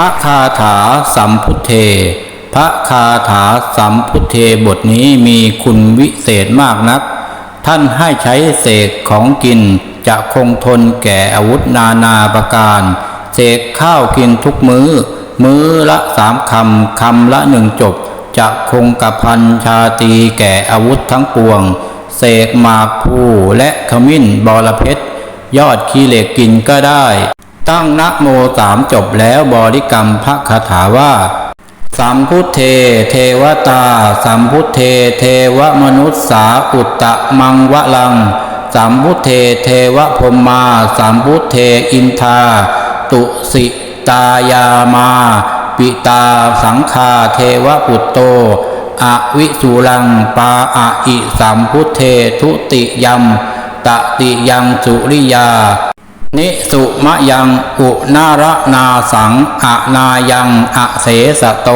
พระคาถาสัมพุทเท พระคาถาสัมพุทเทบทนี้มีคุณวิเศษมากนัก ท่านให้ใช้เสกของกินจะคงทนแก่อาวุธนานาประการ เสกข้าวกินทุกมือ้อ มื้อละสามคำคำละหนึ่งจบ จะคงกระพันชาตีแก่อาวุธทั้งปวง เสกมากภูและขมิ้นบอระเพ็ดยอดขี้เหล็กกินก็ได้ ตั้งนะโมสามจบแล้วบริกรรมพระคาถาว่าสัมพุทเท เทวตา สัมพุทเท เทวมนุษย์สาอุตตะมังวะลัง สัมพุทเท เทวพรหมา สัมพุทเทอินทา ตุสิตายามา ปิตาสังคาเทวปุตโต อวิสุรังปาอะอิสัมพุทเททุติยัมตติยังสุริยา นิสุมะยังอุนาระนาสังอะนายังอะเสสะโต